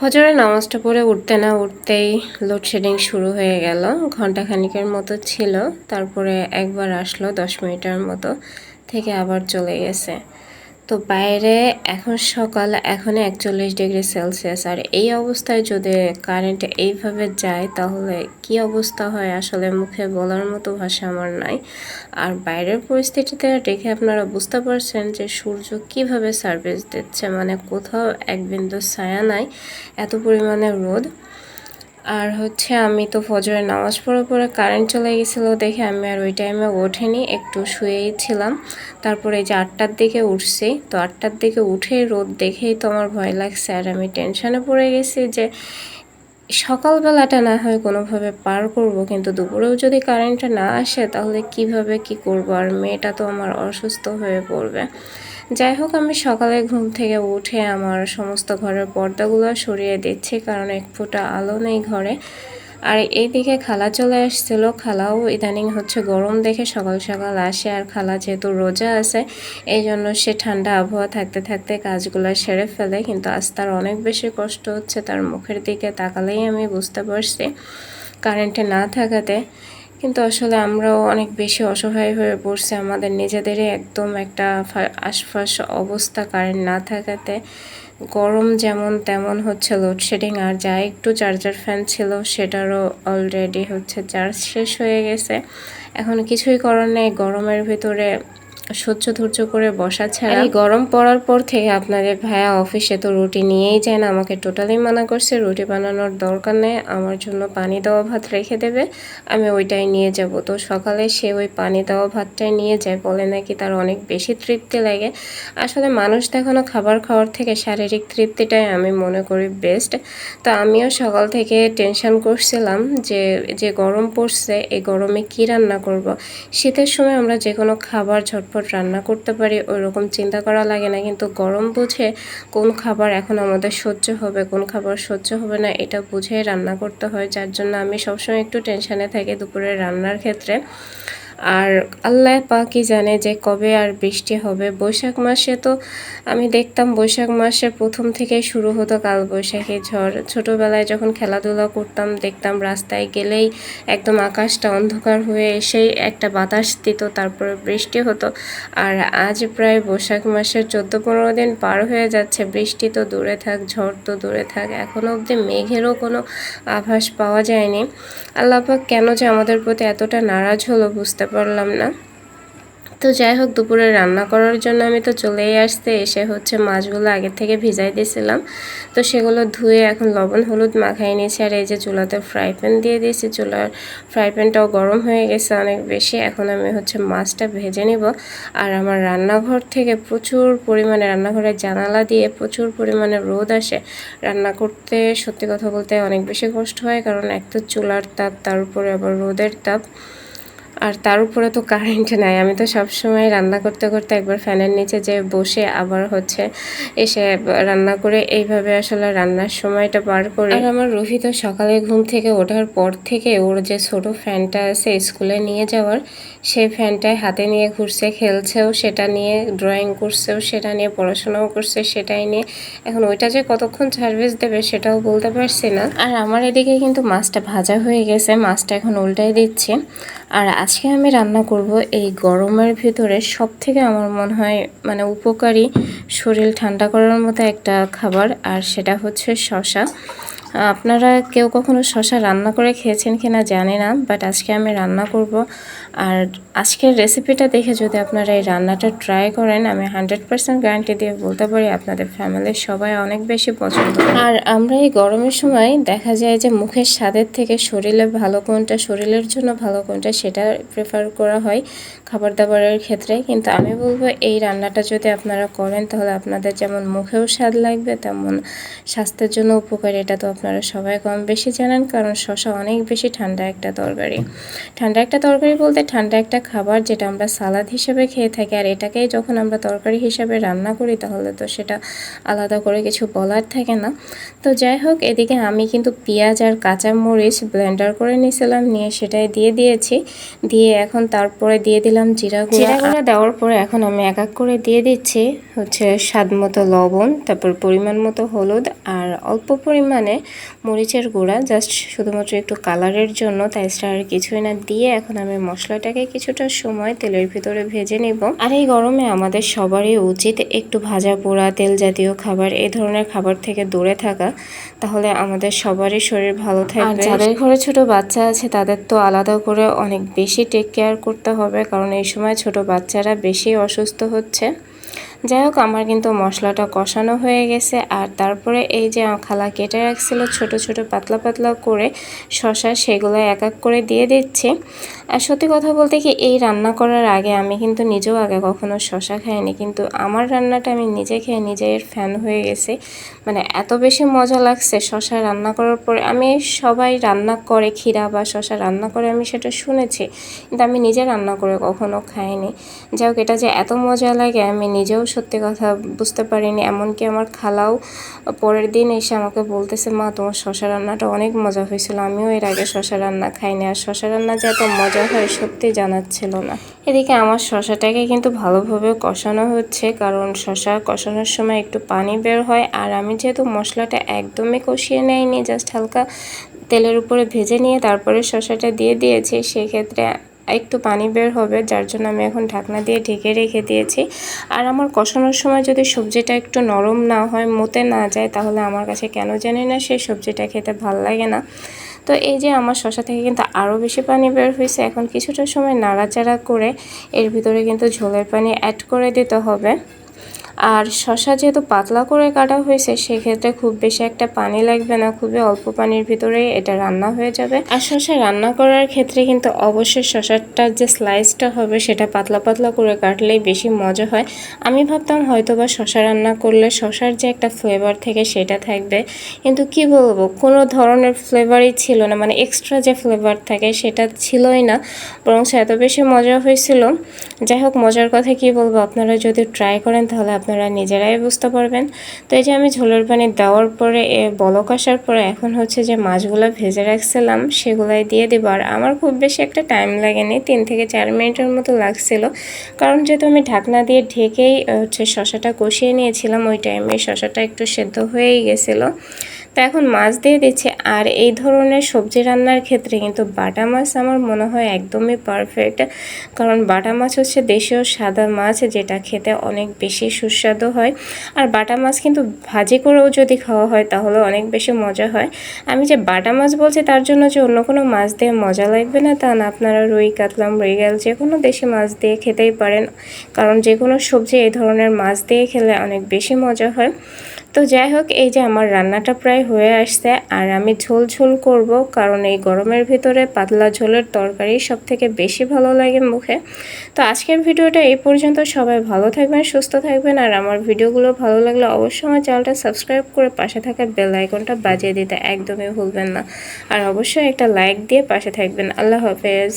ফজরের নামাজটা পড়ে উঠতে না উঠতেই লোডশেডিং শুরু হয়ে গেল। ঘণ্টা খানিকের মতো ছিল, তারপরে একবার আসলো দশ মিনিটের মতো, থেকে আবার চলে গেছে। তো বাইরে এখন সকাল, এখন একচল্লিশ ডিগ্রি সেলসিয়াস। আর এই অবস্থায় যদি কারেন্ট এইভাবে যায়, তাহলে কি অবস্থা হয় আসলে মুখে বলার মতো ভাষা আমার নাই। আর বাইরের পরিস্থিতিতে দেখে আপনারা বুঝতে পারছেন যে সূর্য কীভাবে সার্ভিস দিচ্ছে। মানে কোথাও এক বিন্দু ছায়া নাই, এত পরিমাণে রোদ। আর হচ্ছে আমি তো ফজরের নামাজ পড়ে পরে কারেন্ট চলে গেছিল দেখে আমি আর ওই টাইমে ওঠেনি, একটু শুয়েই ছিলাম। তারপরে এই যে আটটার দিকে উঠছি, তো আটটার দিকে উঠে রোদ দেখেই তো আমার ভয় লাগছে। আর আমি টেনশনে পড়ে গেছি যে সকালবেলাটা না হয় কোনোভাবে পার করব, কিন্তু দুপুরেও যদি কারেন্টটা না আসে তাহলে কীভাবে কি করব? আর মেয়েটা তো আমার অসুস্থ হয়ে পড়বে। যাই হোক, আমি সকালে ঘুম থেকে উঠে আমার সমস্ত ঘরের পর্দাগুলো সরিয়ে দিচ্ছি, কারণ এক ফোঁটা আলো নেই ঘরে। আর এইদিকে খালা চলে আসছিল। খালাও ইদানিং হচ্ছে গরম দেখে সকাল সকাল আসে, আর খালা যেহেতু রোজা আছে এই জন্য সে ঠান্ডা আবহাওয়া থাকতে থাকতে কাজগুলো সেরে ফেলে, কিন্তু আজ তার অনেক বেশি কষ্ট হচ্ছে। তার মুখের দিকে তাকালেই আমি বুঝতে পারছি, কারেন্টে না থাকাতে। কিন্তু আসলে আমরাও অনেক বেশি অসহায় হয়ে পড়ছি। আমাদের নিজেদেরই একদম একটা আশপাশ অবস্থা কারেন্ট না থাকাতে। গরম যেমন তেমন হচ্ছে লোডশেডিং আর যা একটু চার্জার ফ্যান ছিল সেটারও অলরেডি হচ্ছে চার্জ শেষ হয়ে গেছে। এখন কিছুই করার নেই, গরমের ভিতরে সহ্য ধৈর্য করে বসা ছাড়া এই গরম পড়ার পর থেকে আপনাদের ভাইয়া অফিসে তো রুটি নিয়েই যায় না, আমাকে টোটালি মানা করছে, রুটি বানানোর দরকার নেই, আমার জন্য পানি দেওয়া ভাত রেখে দেবে, আমি ওইটাই নিয়ে যাব। তো সকালে সে ওই পানি দেওয়া ভাতটাই নিয়ে যায়, বলে নাকি তার অনেক বেশি তৃপ্তি লাগে। আসলে মানুষ দেখানো খাবার খাওয়ার থেকে শারীরিক তৃপ্তিটাই আমি মনে করি বেস্ট তো আমিও সকাল থেকে টেনশন করছিলাম যে যে গরম পড়ছে, এই গরমে কি রান্না করব? শীতের সময় আমরা যে কোনো খাবার ঝটপট ঝটপট রান্না করতে পারি ওইরকম চিন্তা করা লাগে না। কিন্তু গরম বুঝে কোন খাবার এখন আমাদের সহ্য হবে, কোন খাবার সহ্য হবে না, এটা বুঝে রান্না করতে হয়। যার জন্য আমি সবসময় একটু টেনশানে থাকি দুপুরে রান্নার ক্ষেত্রে। আর আল্লাহ পাকি জানে যে কবে আর বৃষ্টি হবে। বৈশাখ মাসে তো আমি দেখতাম বৈশাখ মাসে প্রথম থেকে শুরু হতো কাল বৈশাখী ঝড়। ছোটোবেলায় যখন খেলাধুলা করতাম, দেখতাম রাস্তায় গেলেই একদম আকাশটা অন্ধকার হয়ে এসেই একটা বাতাস দিত, তারপরে বৃষ্টি হতো। আর আজ প্রায় বৈশাখ মাসের চোদ্দ পনেরো দিন পার হয়ে যাচ্ছে। বৃষ্টি তো দূরে থাক, ঝড় তো দূরে থাক এখনও অবধি মেঘেরও কোনো আভাস পাওয়া যায়নি। আল্লাপাক কেন যে আমাদের প্রতি এতটা নারাজ হলো বুঝতে পারলাম না। তো যাই হোক, দুপুরে রান্না করার জন্য আমি তো চলেই আসতে এসে হচ্ছে মাছগুলো আগে থেকে ভিজাই দিয়েছিলাম। তো সেগুলো ধুয়ে এখন লবণ, হলুদ মাখাই নিয়েছি। আর এই যে চুলাতে ফ্রাই প্যান দিয়ে দিয়েছি। চুলার ফ্রাই প্যানটাও গরম হয়ে গেছে অনেক বেশি। এখন আমি হচ্ছে মাছটা ভেজে নিব। আর আমার রান্নাঘর থেকে প্রচুর পরিমাণে রান্নাঘরের জানালা দিয়ে প্রচুর পরিমাণে রোদ আসে। রান্না করতে, সত্যি কথা বলতে অনেক বেশি কষ্ট হয়। কারণ এক তো চুলার তাপ, তার উপরে আবার রোদের তাপ। আর তার উপরে তো কারেন্ট নাই। আমি তো সব সময় রান্না করতে করতে একবার ফ্যানের নিচে যে বসে আবার হচ্ছে এসে রান্না করে এইভাবে আসলে রান্নার সময়টা পার করে। আর আমার রুহি তো সকালে ঘুম থেকে ওঠার পর থেকে ওর যে ছোট ফ্যানটা আছে স্কুলে নিয়ে যাওয়ার, সেই ফ্যানটায় হাতে নিয়ে ঘুরছে, খেলছেও সেটা নিয়ে ড্রয়িং করছেও সেটা নিয়ে, পড়াশোনাও করছে সেটাই নিয়ে। এখন ওইটা যে কতক্ষণ সার্ভিস দেবে সেটাও বলতে পারছি না। আর আমার এদিকে কিন্তু মাছটা ভাজা হয়ে গেছে, মাছটা এখন উল্টাই দিচ্ছি। আর আজকে আমি রান্না করব এই গরমের ভিতরে সব থেকে আমার মনে হয় মানে উপকারী শরীর ঠান্ডা করার মতো একটা খাবার, আর সেটা হচ্ছে শশা আপনারা কেউ কখনো শশা রান্না করে খেয়েছেন কিনা জানি না বাট আজকে আমি রান্না করব। আর আজকের রেসিপিটা দেখে যদি আপনারা এই রান্নাটা ট্রাই করেন, আমি হান্ড্রেড পার্সেন্ট গ্যারান্টি দিয়ে বলতে পারি আপনাদের ফ্যামিলির সবাই অনেক বেশি পছন্দ আর আমরা এই গরমের সময় দেখা যায় যে মুখের স্বাদের থেকে শরীরে ভালো কোনটা, শরীরের জন্য ভালো কোনটা সেটা প্রেফার করা হয় খাবার দাবারের ক্ষেত্রে। কিন্তু আমি বলব এই রান্নাটা যদি আপনারা করেন, তাহলে আপনাদের যেমন মুখেও স্বাদ লাগবে, তেমন স্বাস্থ্যের জন্য উপকারী। এটা তো আপনারা সবাই কম বেশি জানেন, কারণ শশা অনেক বেশি ঠান্ডা একটা তরকারি। ঠান্ডা একটা তরকারি বলতে ঠান্ডা একটা খাবার যেটা আমরা সালাদ হিসেবে খেয়ে থাকি, আর এটাকেই যখন আমরা তরকারি হিসেবে রান্না করি তাহলে তো সেটা আলাদা করে কিছু বলার থাকে না। তো যাই হোক, এদিকে আমি কিন্তু পেঁয়াজ আর কাঁচা মরিচ ব্লেন্ডার করে নিয়েছিলাম, নিয়ে সেটাই দিয়ে দিয়েছি। দিয়ে এখন তারপরে দিয়ে দিলাম জিরা জিরা গুঁড়া দেওয়ার পরে এখন আমি এক এক করে দিয়ে দিচ্ছি হচ্ছে স্বাদ মতো লবণ, তারপর পরিমাণ মতো হলুদ, আর অল্প পরিমাণে মরিচের গুঁড়া জাস্ট শুধুমাত্র একটু কালারের জন্য তাই আর কিছুই না দিয়ে এখন আমি মশলাটাকে কিছুটা সময় তেলের ভিতরে ভেজে নেব। আর এই গরমে আমাদের সবারই উচিত একটু ভাজা পোড়া তেল জাতীয় খাবার এই ধরনের খাবার থেকে দূরে থাকা। তাহলে আমাদের সবারই শরীর ভালো থাকবে। যাদের ঘরে ছোট বাচ্চা আছে তাদের তো আলাদা করে অনেক বেশি টেক কেয়ার করতে হবে কারণ এই সময় ছোট বাচ্চারা বেশি অসুস্থ হচ্ছে। যাই হোক, আমার কিন্তু মশলাটা কষানো হয়ে গেছে। আর তারপরে এই যে খালা কেটে রাখছিল ছোট ছোট পাতলা পাতলা করে, শশা সেগুলো এক এক করে দিয়ে দিচ্ছে। আর সত্যি কথা বলতে কি, এই রান্না করার আগে আমি কিন্তু নিজেও আগে কখনো শশা খাইনি। কিন্তু আমার রান্নাটা আমি নিজে খেয়ে নিজের ফ্যান হয়ে গেছে। মানে এত বেশি মজা লাগছে শশা রান্না করার পরে। আমি সবাই রান্না করে, ক্ষীরা বা শশা রান্না করে আমি সেটা শুনেছি। কিন্তু আমি নিজে রান্না করে কখনো খাইনি। যাই হোক, এটা যে এত মজা লাগে, আমি নিজেও সত্যি কথা বুঝতে পারিনি। এমনকি আমার খালাও পরের দিন এসে আমাকে বলতেছে, মা, তোমার শশা রান্নাটা অনেক মজা হয়েছিল। আমিও এর আগে শশা রান্না খাইনি। আর শশা রান্না যে এত মজা হয়, সত্যি জানাচ্ছিল না। এদিকে আমার শশাটাকে কিন্তু ভালোভাবে কষানো হচ্ছে, কারণ শশা কষানোর সময় একটু পানি বের হয়। আর আমি যেহেতু মশলাটা একদমই কষিয়ে নেয়নি জাস্ট হালকা তেলের উপরে ভেজে নিয়ে তারপরে শশাটা দিয়ে দিয়েছি, সেক্ষেত্রে একটু পানি বের হবে, যার জন্য আমি এখন ঢাকনা দিয়ে ঢেকে রেখে দিয়েছি। আর আমার কষানোর সময় যদি সবজিটা একটু নরম না হয়, মোতে না যায়, তাহলে আমার কাছে কেন জানি না সেই সবজিটা খেতে ভালো লাগে না। তো এই যে আমার শশা থেকে কিন্তু আরও বেশি পানি বের হয়েছে, এখন কিছুটা সময় নাড়াচাড়া করে এর ভিতরে কিন্তু ঝোলের পানি অ্যাড করে দিতে হবে। আর শশা যেহেতু পাতলা করে কাটা হয়েছে, সেক্ষেত্রে খুব বেশি একটা পানি লাগবে না, খুবই অল্প পানির ভিতরেই এটা রান্না হয়ে যাবে। আর শশা রান্না করার ক্ষেত্রে কিন্তু অবশ্যই শশাটার যে স্লাইসটা হবে, সেটা পাতলা পাতলা করে কাটলেই বেশি মজা হয়। আমি ভাবতাম হয়তো বা শশা রান্না করলে শশার যে একটা ফ্লেভার থেকে সেটা থাকবে। কিন্তু কি বলব, কোনো ধরনের ফ্লেভারই ছিল না মানে এক্সট্রা যে ফ্লেভার থাকে সেটা ছিলই না, বরং এত বেশি মজা হয়েছিল। যাই হোক, মজার কথা কি বলব, আপনারা যদি ট্রাই করেন তাহলে আপনারা নিজেরাই বুঝতে পারবেন। তো এই যে আমি ঝোলের পানি দেওয়ার পরে বলক আসার পরে এখন হচ্ছে যে মাছগুলো ভেজে রাখছিলাম, সেগুলাই দিয়ে দেবো। আর আমার খুব বেশি একটা টাইম লাগেনি, তিন থেকে চার মিনিটের মতো লাগছিল। কারণ যেহেতু আমি ঢাকনা দিয়ে ঢেকেই, হচ্ছে শশাটা কষিয়ে নিয়েছিলাম, ওই টাইমে শশাটা একটু সেদ্ধ হয়েই গেছিল। তো এখন মাছ দিয়ে দিচ্ছি। আর এই ধরনের সবজি রান্নার ক্ষেত্রে কিন্তু বাটা মাছ আমার মনে হয় একদমই পারফেক্ট কারণ বাটা মাছ হচ্ছে দেশীয় সাদা মাছ, যেটা খেতে অনেক বেশি সুস্বাদু হয়। আর বাটা মাছ কিন্তু ভাজি করেও যদি খাওয়া হয়, তাহলে অনেক বেশি মজা হয়। আমি যে বাটা মাছ বলছি, তার জন্য যে অন্য কোনো মাছ দিয়ে মজা লাগবে না তা না। আপনারা রুই, কাতলাম, মৃগেল যে কোনো দেশি মাছ দিয়ে খেতেই পারেন। কারণ যে কোনো সবজি এই ধরনের মাছ দিয়ে খেলে অনেক বেশি মজা হয়। তো যাই হোক, এই যে আমার রান্নাটা প্রায় হয়ে আসছে, আর আমি ঝোল ঝোল করব, কারণ এই গরমের ভিতরে পাতলা ঝোলের তরকারি সব থেকে বেশি ভালো লাগে মুখে। তো আজকের ভিডিওটা এই পর্যন্ত, সবাই ভালো থাকবেন, সুস্থ থাকবেন, আর আমার ভিডিওগুলো ভালো লাগলে অবশ্যই আমার চ্যানেলটা সাবস্ক্রাইব করে পাশে থাকা বেল আইকনটা বাজিয়ে দিতে একদমই ভুলবেন না। আর অবশ্যই একটা লাইক দিয়ে পাশে থাকবেন। আল্লাহ হাফেজ।